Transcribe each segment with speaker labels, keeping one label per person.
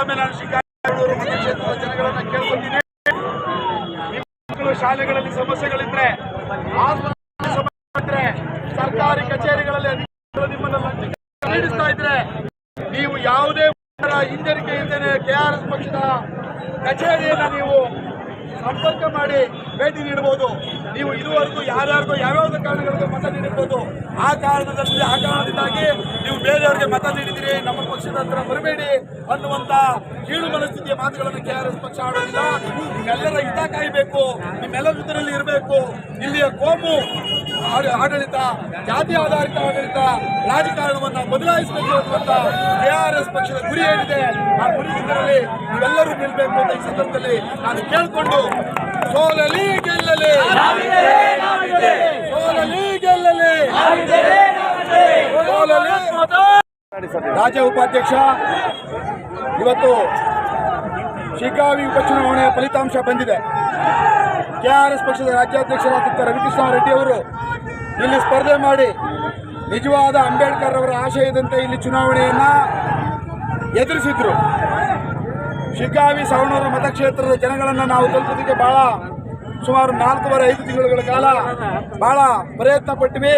Speaker 1: ಮತ್ತೊಮ್ಮೆ ನಾನು ಮಕ್ಕಳು ಶಾಲೆಗಳಲ್ಲಿ ಸಮಸ್ಯೆಗಳಿದ್ರೆ ಸಮಸ್ಯೆ ಸರ್ಕಾರಿ ಕಚೇರಿಗಳಲ್ಲಿ ಅಧಿಕಾರಿಗಳು ನಿಮ್ಮನ್ನ ನೀಡಿಸ್ತಾ ಇದ್ರೆ, ನೀವು ಯಾವುದೇ ಹಿಂಜರಿಕೆ ಇದ್ದೇನೆ ಕೆಆರ್ಎಸ್ ಪಕ್ಷದ ಕಚೇರಿಯನ್ನ ನೀವು ಸಂಪರ್ಕ ಮಾಡಿ ಭೇಟಿ ನೀಡಬಹುದು. ನೀವು ಇದುವರೆಗೂ ಯಾರ್ಯಾರಿಗೂ ಯಾವ್ಯಾವ ಕಾರಣಗಳಿಗೂ ಮತ ನೀಡಿರ್ಬೋದು. ಆ ಕಾರಣದಲ್ಲಿ ಆ ಕಾರಣದಿಂದಾಗಿ ನೀವು ಬೇರೆಯವರಿಗೆ ಮತ ನೀಡಿದಿರಿ, ನಮ್ಮ ಪಕ್ಷದ ಹತ್ರ ಬರಬೇಡಿ ಅನ್ನುವಂತ ಕೀಳು ಮನಸ್ಥಿತಿಯ ಮಾತುಗಳನ್ನು ಕೆ ಆರ್ ಎಸ್ ಪಕ್ಷ ಆಡೋದಿಲ್ಲ. ನಿಮ್ಮೆಲ್ಲರ ಹಿತ ಕಾಯಬೇಕು, ನಿಮ್ಮೆಲ್ಲರ ಜೊತೆಯಲ್ಲಿ ಇರಬೇಕು. ಇಲ್ಲಿಯ ಕೋಮು ಆಡ- ಆಡಳಿತ, ಜಾತಿ ಆಧಾರಿತ ಆಡಳಿತ ರಾಜಕಾರಣವನ್ನು ಬದಲಾಯಿಸಬೇಕು ಅನ್ನುವಂತ ಕೆ ಆರ್ ಎಸ್ ಪಕ್ಷದ ಗುರಿ ಏನಿದೆ, ಆ ಗುರಿ ಇದರಲ್ಲಿ ನೀವೆಲ್ಲರೂ ನಿಲ್ಬೇಕು ಅಂತ ಈ ಸಂದರ್ಭದಲ್ಲಿ ನಾನು ಕೇಳಿಕೊಂಡು ಸೋಲಲಿ ಗೆಲ್ಲಲಿ ಸೋಲಲಿ ಗೆಲ್ಲಲಿ ಸೋಲಲಿ ರಾಜ್ಯ ಉಪಾಧ್ಯಕ್ಷ, ಇವತ್ತು ಶಿಕಾವಿ ಉಪಚುನಾವಣೆಯ ಫಲಿತಾಂಶ ಬಂದಿದೆ. ಕೆಆರ್ಎಸ್ ಪಕ್ಷದ ರಾಜ್ಯಾಧ್ಯಕ್ಷರಾದಂಥ ರವಿಕೃಷ್ಣ ರೆಡ್ಡಿ ಅವರು ಇಲ್ಲಿ ಸ್ಪರ್ಧೆ ಮಾಡಿ ನಿಜವಾದ ಅಂಬೇಡ್ಕರ್ ಅವರ ಆಶಯದಂತೆ ಇಲ್ಲಿ ಚುನಾವಣೆಯನ್ನು ಎದುರಿಸಿದ್ರು. ಶಿಕಾವಿ ಸವಣೂರು ಮತಕ್ಷೇತ್ರದ ಜನಗಳನ್ನು ನಾವು ತಲುಪೋದಕ್ಕೆ ಬಹಳ ಸುಮಾರು ನಾಲ್ಕೂವರೆ, ಐದು ತಿಂಗಳುಗಳ ಕಾಲ ಬಹಳ ಪ್ರಯತ್ನ ಪಟ್ವಿ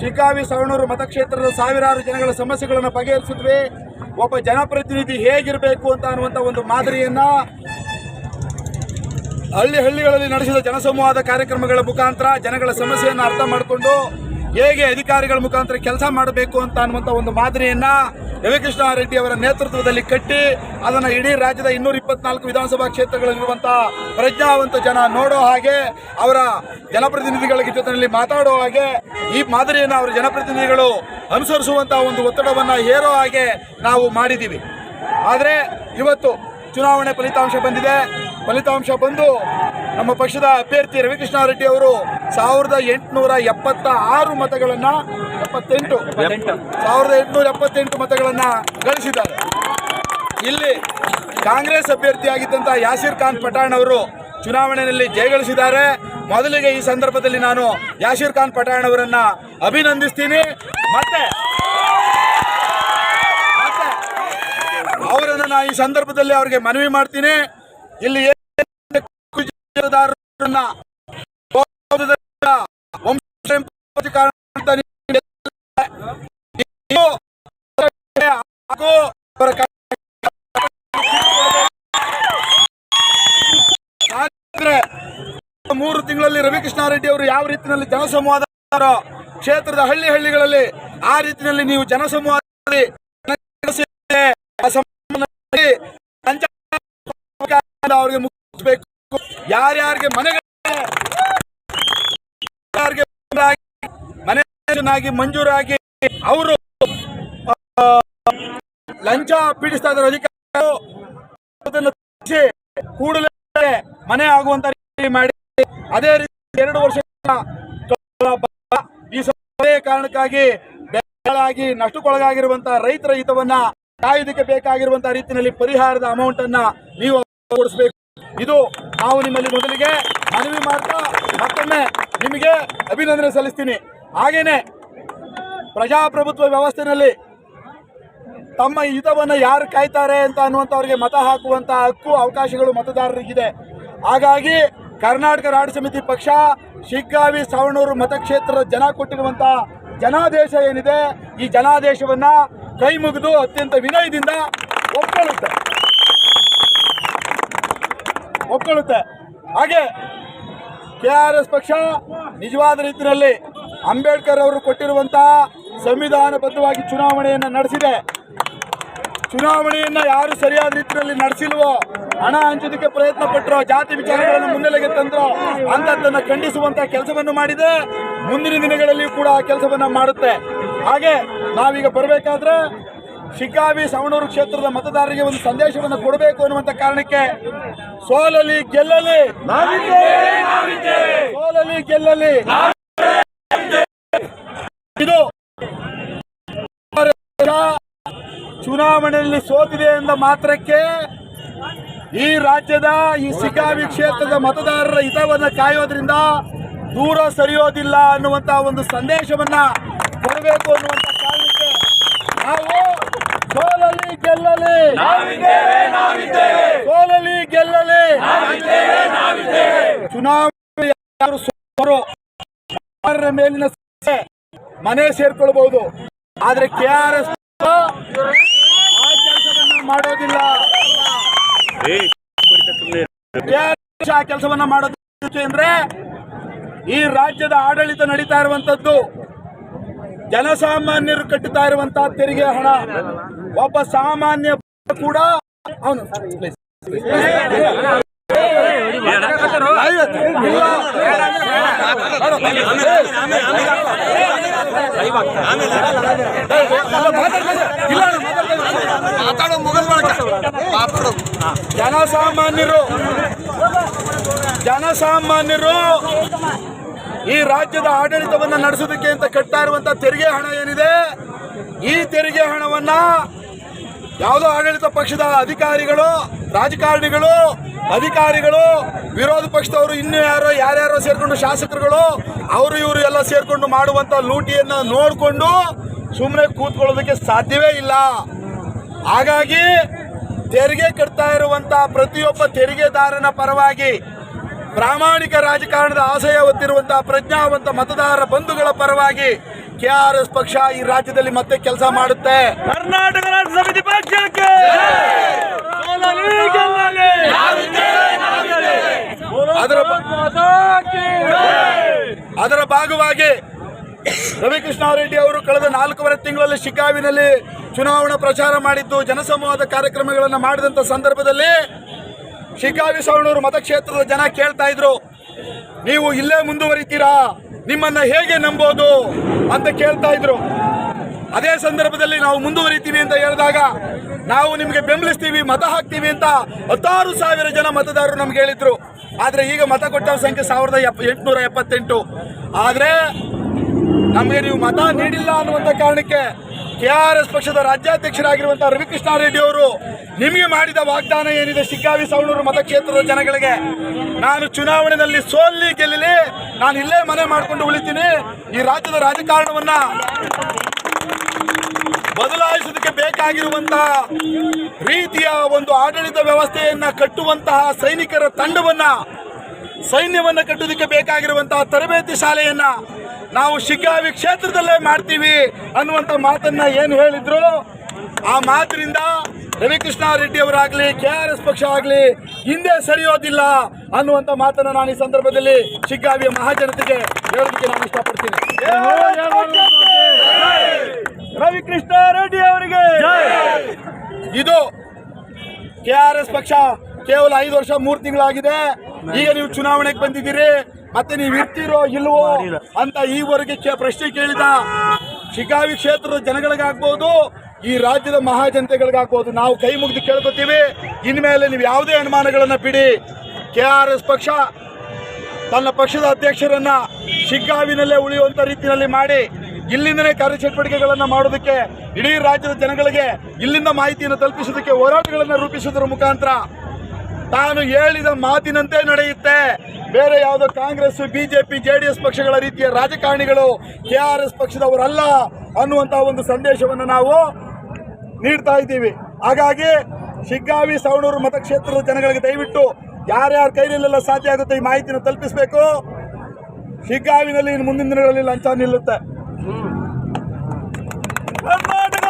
Speaker 1: ಶಿಕಾವಿ, ಸವಣೂರು ಮತಕ್ಷೇತ್ರದ ಸಾವಿರಾರು ಜನಗಳ ಸಮಸ್ಯೆಗಳನ್ನು ಬಗೆಹರಿಸಿದ್ವಿ. ಒಬ್ಬ ಜನಪ್ರತಿನಿಧಿ ಹೇಗಿರಬೇಕು ಅಂತ ಅನ್ನುವಂಥ ಒಂದು ಮಾದರಿಯನ್ನ ಹಳ್ಳಿ ಹಳ್ಳಿಗಳಲ್ಲಿ ನಡೆಸಿದ ಜನಸಂವಾದ ಕಾರ್ಯಕ್ರಮಗಳ ಮುಖಾಂತರ ಜನಗಳ ಸಮಸ್ಯೆಯನ್ನು ಅರ್ಥ ಮಾಡಿಕೊಂಡು ಹೇಗೆ ಅಧಿಕಾರಿಗಳ ಮುಖಾಂತರ ಕೆಲಸ ಮಾಡಬೇಕು ಅಂತ ಅನ್ನುವಂಥ ಒಂದು ಮಾದರಿಯನ್ನ ರವಿಕೃಷ್ಣ ರೆಡ್ಡಿ ಅವರ ನೇತೃತ್ವದಲ್ಲಿ ಕಟ್ಟಿ ಅದನ್ನು ಇಡೀ ರಾಜ್ಯದ ಇನ್ನೂರ ಇಪ್ಪತ್ನಾಲ್ಕು ವಿಧಾನಸಭಾ ಕ್ಷೇತ್ರಗಳಲ್ಲಿರುವಂತಹ ಪ್ರಜ್ಞಾವಂತ ಜನ ನೋಡೋ ಹಾಗೆ, ಅವರ ಜನಪ್ರತಿನಿಧಿಗಳ ಜೊತೆಯಲ್ಲಿ ಮಾತಾಡೋ ಹಾಗೆ, ಈ ಮಾದರಿಯನ್ನು ಅವರ ಜನಪ್ರತಿನಿಧಿಗಳು ಅನುಸರಿಸುವಂಥ ಒಂದು ಒತ್ತಡವನ್ನು ಹೇರೋ ಹಾಗೆ ನಾವು ಮಾಡಿದ್ದೀವಿ ಆದರೆ ಇವತ್ತು ಚುನಾವಣೆ ಫಲಿತಾಂಶ ಬಂದಿದೆ. ಫಲಿತಾಂಶ ಬಂದು ನಮ್ಮ ಪಕ್ಷದ ಅಭ್ಯರ್ಥಿ ರವಿಕೃಷ್ಣ ರೆಡ್ಡಿ ಅವರು ಸಾವಿರದ ಎಂಟುನೂರ ಎಪ್ಪತ್ತ ಆರು ಮತಗಳನ್ನು ಎಪ್ಪತ್ತೆಂಟು ಸಾವಿರದ ಎಂಟುನೂರ ಎಪ್ಪತ್ತೆಂಟು ಮತಗಳನ್ನು ಗಳಿಸಿದ್ದಾರೆ. ಇಲ್ಲಿ ಕಾಂಗ್ರೆಸ್ ಅಭ್ಯರ್ಥಿಯಾಗಿದ್ದಂಥ ಯಾಸಿರ್ ಖಾನ್ ಪಠಾಣ್ ಅವರು ಚುನಾವಣೆಯಲ್ಲಿ ಜಯಗಳಿಸಿದ್ದಾರೆ ಮೊದಲಿಗೆ ಈ ಸಂದರ್ಭದಲ್ಲಿ ನಾನು ಯಾಸಿರ್ ಖಾನ್ ಪಠಾಣ್ ಅವರನ್ನ ಅಭಿನಂದಿಸ್ತೀನಿ. ಮತ್ತೆ ಮತ್ತೆ ಅವರನ್ನು ನಾನು ಈ ಸಂದರ್ಭದಲ್ಲಿ ಅವರಿಗೆ ಮನವಿ ಮಾಡ್ತೀನಿ. ಇಲ್ಲಿ ಏನ್ ಗುಜರಾತದಾರರನ್ನ ಗೋಧದಿಂದ ವಂಶಸಂಪತ್ತಿ ಕಾರಣ ಅಂತ ನೀವು ಹಾಗೂ ಅವರ ಕ- ಆದ್ರೆ ಮೂರು ತಿಂಗಳಲ್ಲಿ ರವಿಕೃಷ್ಣಾರೆಡ್ಡಿ ಅವರು ಯಾವ ರೀತಿಯಲ್ಲಿ ಜನಸಂವಾದ ಕ್ಷೇತ್ರದ ಹಳ್ಳಿ ಹಳ್ಳಿಗಳಲ್ಲಿ ಆ ರೀತಿಯಲ್ಲಿ ನೀವು ಜನಸಂವಾದ ಮಾಡಿ ನಡೆಸಿ ಆ ಸಂಬಂಧದಲ್ಲಿ ಸಂಚಾರ ಅವರಿಗೆ ಮುಗಿಸ್ಬೇಕು ಯಾರ್ಯಾರಿಗೆ ಮನೆಗಳಿಗೆ ಮನೆ ಮಂಜೂರಾಗಿ ಅವರು ಲಂಚ ಪೀಡಿಸ್ತಾ ಇದ್ದಾರೆ ಅಧಿಕಾರಿ ಕೂಡಲೇ ಮನೆ ಆಗುವಂತ ಮಾಡಿ. ಅದೇ ರೀತಿ ಎರಡು ವರ್ಷ ಈ ಕಾರಣಕ್ಕಾಗಿ ಬೆಳೆಗಳಾಗಿ ನಷ್ಟಕ್ಕೊಳಗಾಗಿರುವಂತಹ ರೈತರ ಹಿತವನ್ನ ಕಾಯುವುದಕ್ಕೆ ಬೇಕಾಗಿರುವಂತಹ ರೀತಿಯಲ್ಲಿ ಪರಿಹಾರದ ಅಮೌಂಟ್ ಅನ್ನ ನೀವು ಕೊಡಿಸಬೇಕು. ಇದು ನಾವು ನಿಮ್ಮಲ್ಲಿ ಮೊದಲಿಗೆ ಮನವಿ ಮಾಡ್ತಾ ಮತ್ತೊಮ್ಮೆ ನಿಮಗೆ ಅಭಿನಂದನೆ ಸಲ್ಲಿಸ್ತೀನಿ. ಹಾಗೇನೆ ಪ್ರಜಾಪ್ರಭುತ್ವ ವ್ಯವಸ್ಥೆಯಲ್ಲಿ ತಮ್ಮ ಹಿತವನ್ನು ಯಾರು ಕಾಯ್ತಾರೆ ಅಂತ ಅನ್ನುವಂಥವ್ರಿಗೆ ಮತ ಹಾಕುವಂತ ಹಕ್ಕು, ಅವಕಾಶಗಳು ಮತದಾರರಿಗಿದೆ. ಹಾಗಾಗಿ ಕರ್ನಾಟಕ ರಾಜ್ಯ ಸಮಿತಿ ಪಕ್ಷ ಶಿಗ್ಗಾವಿ, ಸವಣೂರು ಮತಕ್ಷೇತ್ರದ ಜನ ಕೊಟ್ಟಿರುವಂತ ಜನಾದೇಶ ಏನಿದೆ, ಈ ಜನಾದೇಶವನ್ನ ಕೈ ಮುಗಿದು ಅತ್ಯಂತ ವಿನಯದಿಂದ ಒಪ್ಕೊಳ್ಳುತ್ತೆ. ಒಪ್ಕೊಳ್ಳುತ್ತೆ ಹಾಗೆ ಕೆ ಆರ್ ಎಸ್ ಪಕ್ಷ ನಿಜವಾದ ರೀತಿಯಲ್ಲಿ ಅಂಬೇಡ್ಕರ್ ಅವರು ಕೊಟ್ಟಿರುವಂತಹ ಸಂವಿಧಾನಬದ್ಧವಾಗಿ ಚುನಾವಣೆಯನ್ನು ನಡೆಸಿದೆ. ಚುನಾವಣೆಯನ್ನು ಯಾರು ಸರಿಯಾದ ರೀತಿಯಲ್ಲಿ ನಡೆಸಿಲ್ವೋ, ಹಣ ಹಂಚೋದಕ್ಕೆ ಪ್ರಯತ್ನ ಪಟ್ಟರೋ ಜಾತಿ ವಿಚಾರಗಳನ್ನು ಮುನ್ನೆಲೆಗೆ ತಂದ್ರೋ ಅಂಥದ್ದನ್ನು ಖಂಡಿಸುವಂತ ಕೆಲಸವನ್ನು ಮಾಡಿದೆ. ಮುಂದಿನ ದಿನಗಳಲ್ಲಿ ಕೂಡ ಆ ಕೆಲಸವನ್ನು ಮಾಡುತ್ತೆ. ಹಾಗೆ ನಾವೀಗ ಬರಬೇಕಾದ್ರೆ ಶಿಕಾವಿ ಸವಣೂರು ಕ್ಷೇತ್ರದ ಮತದಾರರಿಗೆ ಒಂದು ಸಂದೇಶವನ್ನು ಕೊಡಬೇಕು ಅನ್ನುವಂತ ಕಾರಣಕ್ಕೆ ಸೋಲಲಿ ಗೆಲ್ಲಲಿ. ಸೋಲಲಿ ಗೆಲ್ಲಲಿ. ಇದು ಚುನಾವಣೆಯಲ್ಲಿ ಸೋತಿದೆ ಎಂದ ಮಾತ್ರಕ್ಕೆ ಈ ರಾಜ್ಯದ, ಈ ಶಿಕಾವಿ ಕ್ಷೇತ್ರದ ಮತದಾರರ ಹಿತವನ್ನು ಕಾಯೋದ್ರಿಂದ ದೂರ ಸರಿಯೋದಿಲ್ಲ ಅನ್ನುವಂತ ಒಂದು ಸಂದೇಶವನ್ನ ಕೊಡಬೇಕು ಅನ್ನುವಂತ ಕಾರಣಕ್ಕೆ ನಾವು ಸೋಲಲಿ ಗೆಲ್ಲಲಿ. ಸೋಲಲಿ ಗೆಲ್ಲಲಿ. ಚುನಾವಣೆ ಯಾರು ಸೋತರೋ ಅವರ ಮೇಲಿನ ಮನೆ ಸೇರ್ಕೊಳ್ಬಹುದು. ಆದ್ರೆ ಕೆ ಆರ್ ಎಸ್ ಮಾಡೋದಿಲ್ಲ. ಕೆಲಸವನ್ನ ಮಾಡೋದು ಅಂದ್ರೆ ಈ ರಾಜ್ಯದ ಆಡಳಿತ ನಡೀತಾ ಇರುವಂತದ್ದು. ಜನಸಾಮಾನ್ಯರು ಕಟ್ಟುತ್ತಾ ಇರುವಂತಹ ತೆರಿಗೆ ಹಣ ಒಬ್ಬ ಸಾಮಾನ್ಯ ಕೂಡ ಅವನು ಜನಸಾಮಾನ್ಯರು ಜನಸಾಮಾನ್ಯರು ಈ ರಾಜ್ಯದ ಆಡಳಿತವನ್ನು ನಡೆಸೋದಕ್ಕೆ ಅಂತ ಕಟ್ತಾ ಇರುವಂತ ತೆರಿಗೆ ಹಣ ಏನಿದೆ? ಈ ತೆರಿಗೆ ಹಣವನ್ನ ಯಾವುದೋ ಆಡಳಿತ ಪಕ್ಷದ ಅಧಿಕಾರಿಗಳು, ರಾಜಕಾರಣಿಗಳು, ಅಧಿಕಾರಿಗಳು, ವಿರೋಧ ಪಕ್ಷದವರು, ಇನ್ನು ಯಾರೋ, ಯಾರ್ಯಾರೋ ಸೇರ್ಕೊಂಡು ಶಾಸಕರುಗಳು, ಅವರು ಇವರು ಎಲ್ಲ ಸೇರ್ಕೊಂಡು ಮಾಡುವಂತ ಲೂಟಿಯನ್ನ ನೋಡಿಕೊಂಡು ಸುಮ್ಮನೆ ಕೂತ್ಕೊಳ್ಳೋದಕ್ಕೆ ಸಾಧ್ಯವೇ ಇಲ್ಲ. ಹಾಗಾಗಿ ತೆರಿಗೆ ಕಟ್ತಾ ಇರುವಂತ ಪ್ರತಿಯೊಬ್ಬ ತೆರಿಗೆದಾರನ ಪರವಾಗಿ ಪ್ರಾಮಾಣಿಕ ರಾಜಕಾರಣದ ಆಶಯ ಹೊತ್ತಿರುವಂತಹ ಪ್ರಜ್ಞಾವಂತ ಮತದಾರರ ಬಂಧುಗಳ ಪರವಾಗಿ ಕೆ ಆರ್ ಎಸ್ ಪಕ್ಷ ಈ ರಾಜ್ಯದಲ್ಲಿ ಮತ್ತೆ ಕೆಲಸ ಮಾಡುತ್ತೆ
Speaker 2: ಕರ್ನಾಟಕ ರಾಜ್ಯ ಸಮಿತಿ ಪಕ್ಷಕ್ಕೆ.
Speaker 1: ಅದರ
Speaker 2: ಭಾಗವಾಗಿ
Speaker 1: ಅದರ ಭಾಗವಾಗಿ ರವಿಕೃಷ್ಣಾರೆಡ್ಡಿ ಅವರು ಕಳೆದ ನಾಲ್ಕೂವರೆ ತಿಂಗಳಲ್ಲಿ ಶಿಕಾವಿನಲ್ಲಿ ಚುನಾವಣಾ ಪ್ರಚಾರ ಮಾಡಿದ್ದು ಜನಸಂವಾದ ಕಾರ್ಯಕ್ರಮಗಳನ್ನು ಮಾಡಿದಂತ ಸಂದರ್ಭದಲ್ಲಿ ಶಿಕಾವಿ ಸವಣೂರು ಮತಕ್ಷೇತ್ರದ ಜನ ಕೇಳ್ತಾ ಇದ್ರು, ನೀವು ಇಲ್ಲೇ ಮುಂದುವರಿತೀರಾ? ನಿಮ್ಮನ್ನ ಹೇಗೆ ನಂಬೋದು? ಅಂತ ಕೇಳ್ತಾ ಇದ್ರು. ಅದೇ ಸಂದರ್ಭದಲ್ಲಿ ನಾವು ಮುಂದುವರಿತೀವಿ ಅಂತ ಹೇಳಿದಾಗ, ನಾವು ನಿಮಗೆ ಬೆಂಬಲಿಸ್ತೀವಿ, ಮತ ಹಾಕ್ತೀವಿ ಅಂತ ಹತ್ತಾರು ಸಾವಿರ ಜನ ಮತದಾರರು ನಮ್ಗೆ ಹೇಳಿದ್ರು. ಆದ್ರೆ ಈಗ ಮತ ಕೊಟ್ಟವ್ರ ಸಂಖ್ಯೆ ಸಾವಿರದ ಎಪ್ ಎಂಟುನೂರ ಎಪ್ಪತ್ತೆಂಟು. ಆದ್ರೆ ನಮಗೆ ನೀವು ಮತ ನೀಡಿಲ್ಲ ಅನ್ನುವಂಥ ಕಾರಣಕ್ಕೆ ಕೆ ಆರ್ ಎಸ್ ಪಕ್ಷದ ರಾಜ್ಯಾಧ್ಯಕ್ಷರಾಗಿರುವಂತಹ ರವಿಕೃಷ್ಣಾರೆಡ್ಡಿ ಅವರು ನಿಮಗೆ ಮಾಡಿದ ವಾಗ್ದಾನ ಏನಿದೆ? ಶಿಗ್ಗಾವಿ, ಸವಣೂರು ಮತಕ್ಷೇತ್ರದ ಜನಗಳಿಗೆ ನಾನು ಚುನಾವಣೆಯಲ್ಲಿ ಸೋಲ್ಲಿ ಗೆಲ್ಲಲಿ, ನಾನು ಇಲ್ಲೇ ಮನೆ ಮಾಡಿಕೊಂಡು ಉಳಿತೀನಿ. ಈ ರಾಜ್ಯದ ರಾಜಕಾರಣವನ್ನ ಬದಲಾಯಿಸೋದಕ್ಕೆ ಬೇಕಾಗಿರುವಂತಹ ರೀತಿಯ ಒಂದು ಆಡಳಿತ ವ್ಯವಸ್ಥೆಯನ್ನ ಕಟ್ಟುವಂತಹ ಸೈನಿಕರ ತಂಡವನ್ನ, ಸೈನ್ಯವನ್ನ ಕಟ್ಟುವುದಕ್ಕೆ ಬೇಕಾಗಿರುವಂತಹ ತರಬೇತಿ ಶಾಲೆಯನ್ನ ನಾವು ಶಿಗ್ಗಾವಿ ಕ್ಷೇತ್ರದಲ್ಲೇ ಮಾಡ್ತೀವಿ ಅನ್ನುವಂತ ಮಾತನ್ನ ಏನು ಹೇಳಿದ್ರು? ಆ ಮಾತಿನಿಂದ ರವಿಕೃಷ್ಣಾರೆಡ್ಡಿ ಅವರಾಗ್ಲಿ, ಕೆ ಆರ್ ಎಸ್ ಪಕ್ಷ ಆಗ್ಲಿ ಹಿಂದೆ ಸರಿಯೋದಿಲ್ಲ ಅನ್ನುವಂತ ಮಾತನ್ನ ನಾನು ಈ ಸಂದರ್ಭದಲ್ಲಿ ಶಿಗ್ಗಾವಿಯ ಮಹಾಜನತೆಗೆ ಹೇಳೋದಕ್ಕೆ ನಾನು ಇಷ್ಟಪಡ್ತೀನಿ.
Speaker 2: ರವಿಕೃಷ್ಣ ರೆಡ್ಡಿ ಅವರಿಗೆ
Speaker 1: ಇದು ಕೆ ಆರ್ ಪಕ್ಷ ಕೇವಲ ಐದು ವರ್ಷ ಮೂರು ತಿಂಗಳಾಗಿದೆ. ಈಗ ನೀವು ಚುನಾವಣೆಗೆ ಬಂದಿದ್ದೀರಿ. ಮತ್ತೆ ನೀವು ಇರ್ತೀರೋ ಇಲ್ವೋ ಅಂತ ಈವರೆಗೆ ಪ್ರಶ್ನೆ ಕೇಳಿದ ಶಿಕಾವಿ ಕ್ಷೇತ್ರದ ಜನಗಳಿಗಾಗ್ಬೋದು ಈ ರಾಜ್ಯದ ಮಹಾಜನತೆಗಳಿಗಾಗ್ಬೋದು ನಾವು ಕೈ ಮುಗಿದು ಕೇಳ್ಕೊತೀವಿ. ಇನ್ಮೇಲೆ ನೀವು ಯಾವುದೇ ಅನುಮಾನಗಳನ್ನು ಬಿಡಿ. ಕೆ ಆರ್ ಎಸ್ ಪಕ್ಷ ತನ್ನ ಪಕ್ಷದ ಅಧ್ಯಕ್ಷರನ್ನ ಶಿಗ್ಗಾವಿನಲ್ಲೇ ಉಳಿಯುವಂತ ರೀತಿಯಲ್ಲಿ ಮಾಡಿ ಇಲ್ಲಿಂದನೇ ಕಾರ್ಯಚಟುವಟಿಕೆಗಳನ್ನು ಮಾಡೋದಕ್ಕೆ ಇಡೀ ರಾಜ್ಯದ ಜನಗಳಿಗೆ ಇಲ್ಲಿಂದ ಮಾಹಿತಿಯನ್ನು ತಲುಪಿಸೋದಕ್ಕೆ ಹೋರಾಟಗಳನ್ನು ರೂಪಿಸುವುದರ ಮುಖಾಂತರ ತಾನು ಹೇಳಿದ ಮಾತಿನಂತೆ ನಡೆಯುತ್ತೆ. ಬೇರೆ ಯಾವುದೋ ಕಾಂಗ್ರೆಸ್ ಬಿಜೆಪಿ ಜೆಡಿಎಸ್ ಪಕ್ಷಗಳ ರೀತಿಯ ರಾಜಕಾರಣಿಗಳು ಕೆ ಆರ್ ಎಸ್ ಪಕ್ಷದವರಲ್ಲ ಅನ್ನುವಂತಹ ಒಂದು ಸಂದೇಶವನ್ನು ನಾವು ನೀಡ್ತಾ ಇದ್ದೀವಿ. ಹಾಗಾಗಿ ಶಿಗ್ಗಾವಿ ಸವಣೂರು ಮತಕ್ಷೇತ್ರದ ಜನಗಳಿಗೆ ದಯವಿಟ್ಟು ಯಾರ್ಯಾರ ಕೈಲಿಲ್ಲೆಲ್ಲ ಸಾಧ್ಯ ಆಗುತ್ತೆ ಈ ಮಾಹಿತಿನ ತಲುಪಿಸಬೇಕು. ಶಿಗ್ಗಾವಿನಲ್ಲಿ ಇನ್ನು ಮುಂದಿನ ದಿನಗಳಲ್ಲಿ ಲಂಚ ನಿಲ್ಲುತ್ತೆ.
Speaker 2: ಕರ್ನಾಟಕ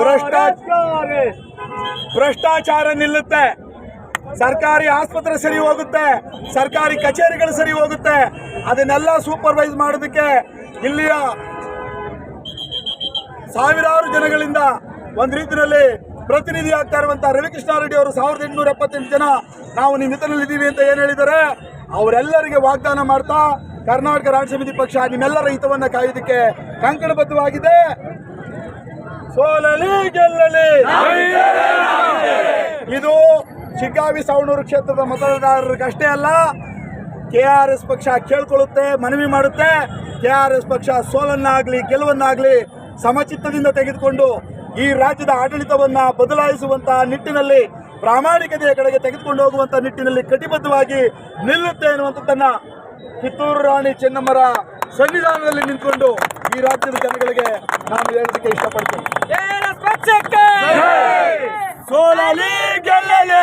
Speaker 1: ಭ್ರಷ್ಟಾಚಾರ ಭ್ರಷ್ಟಾಚಾರ ನಿಲ್ಲುತ್ತೆ. ಸರ್ಕಾರಿ ಆಸ್ಪತ್ರೆ ಸರಿ ಹೋಗುತ್ತೆ. ಸರ್ಕಾರಿ ಕಚೇರಿಗಳು ಸರಿ ಹೋಗುತ್ತೆ. ಅದನ್ನೆಲ್ಲ ಸೂಪರ್ವೈಸ್ ಮಾಡೋದಕ್ಕೆ ಇಲ್ಲಿಯ ಸಾವಿರಾರು ಜನಗಳಿಂದ ಒಂದು ರೀತಿಯಲ್ಲಿ ಪ್ರತಿನಿಧಿ ಆಗ್ತಾ ರವಿಕೃಷ್ಣ ರೆಡ್ಡಿ ಅವರು ಸಾವಿರದ ಎಂಟುನೂರ ಎಪ್ಪತ್ತೆಂಟು ಜನ ನಾವು ನಿಮ್ಮ ಇದ್ದೀವಿ ಅಂತ ಏನು ಹೇಳಿದ್ದಾರೆ? ಅವರೆಲ್ಲರಿಗೆ ವಾಗ್ದಾನ ಮಾಡ್ತಾ ಕರ್ನಾಟಕ ರಾಜ್ಯ ಸಮಿತಿ ಪಕ್ಷ ನಿಮ್ಮೆಲ್ಲರ ಹಿತವನ್ನ ಕಾಯೋದಕ್ಕೆ ಕಂಕಣಬದ್ಧವಾಗಿದೆ. ಸೋಲಲಿ, ಗೆಲ್ಲಲಿ. ಇದು ಶಿಗ್ಗಾವಿ ಸಾವಣೂರು ಕ್ಷೇತ್ರದ ಮತದಾರರಿಗಷ್ಟೇ ಅಲ್ಲ, ಕೆ ಆರ್ ಎಸ್ ಪಕ್ಷ ಕೇಳ್ಕೊಳ್ಳುತ್ತೆ, ಮನವಿ ಮಾಡುತ್ತೆ. ಕೆ ಆರ್ ಎಸ್ ಪಕ್ಷ ಸೋಲನ್ನಾಗಲಿ, ಗೆಲುವನ್ನಾಗಲಿ ಸಮಚಿತ್ತದಿಂದ ತೆಗೆದುಕೊಂಡು ಈ ರಾಜ್ಯದ ಆಡಳಿತವನ್ನು ಬದಲಾಯಿಸುವಂತಹ ನಿಟ್ಟಿನಲ್ಲಿ, ಪ್ರಾಮಾಣಿಕತೆಯ ಕಡೆಗೆ ತೆಗೆದುಕೊಂಡು ಹೋಗುವಂಥ ನಿಟ್ಟಿನಲ್ಲಿ ಕಟಿಬದ್ಧವಾಗಿ ನಿಲ್ಲುತ್ತೆ ಅನ್ನುವಂಥದ್ದನ್ನು ಕಿತ್ತೂರು ರಾಣಿ ಚೆನ್ನಮ್ಮರ ಸನ್ನಿಧಾನದಲ್ಲಿ ನಿಂತ್ಕೊಂಡು ಈ ರಾಜ್ಯದ ಜನಗಳಿಗೆ ನಾನು ಹೇಳಲಿಕ್ಕೆ ಇಷ್ಟಪಡ್ತೀನಿ.
Speaker 2: ಸೋಲಲಿ ಗೆಲ್ಲಲಿ!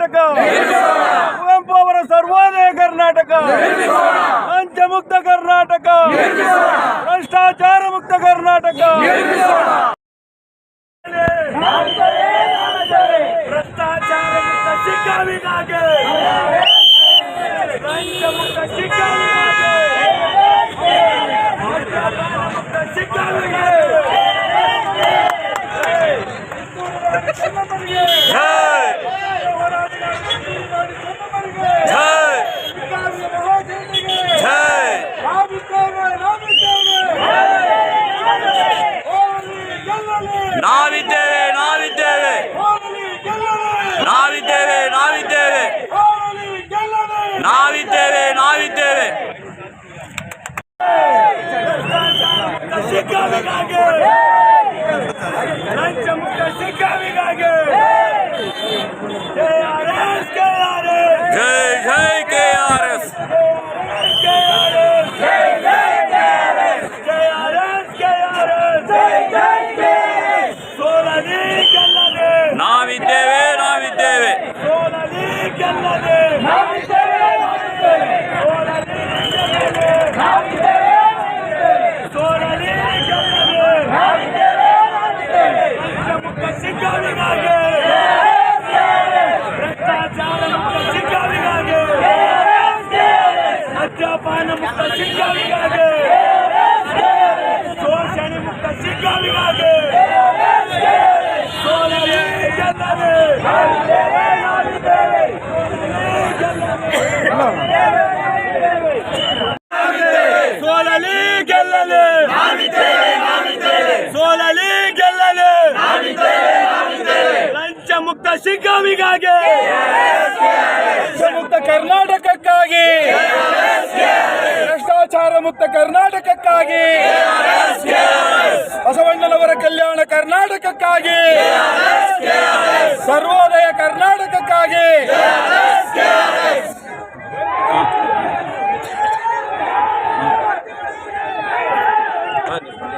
Speaker 2: to go. Let's go. ಭ್ರಷ್ಟಾಚಾರ ಮುಕ್ತ
Speaker 1: ಕರ್ನಾಟಕಕ್ಕಾಗಿ. ಬಸವಣ್ಣನವರ ಕಲ್ಯಾಣ ಕರ್ನಾಟಕಕ್ಕಾಗಿ. ಸರ್ವೋದಯ ಕರ್ನಾಟಕಕ್ಕಾಗಿ.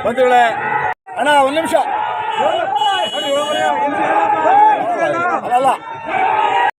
Speaker 1: ಬಂಧುಗಳೇ ಅಣ್ಣ ಒಂದು ನಿಮಿಷ.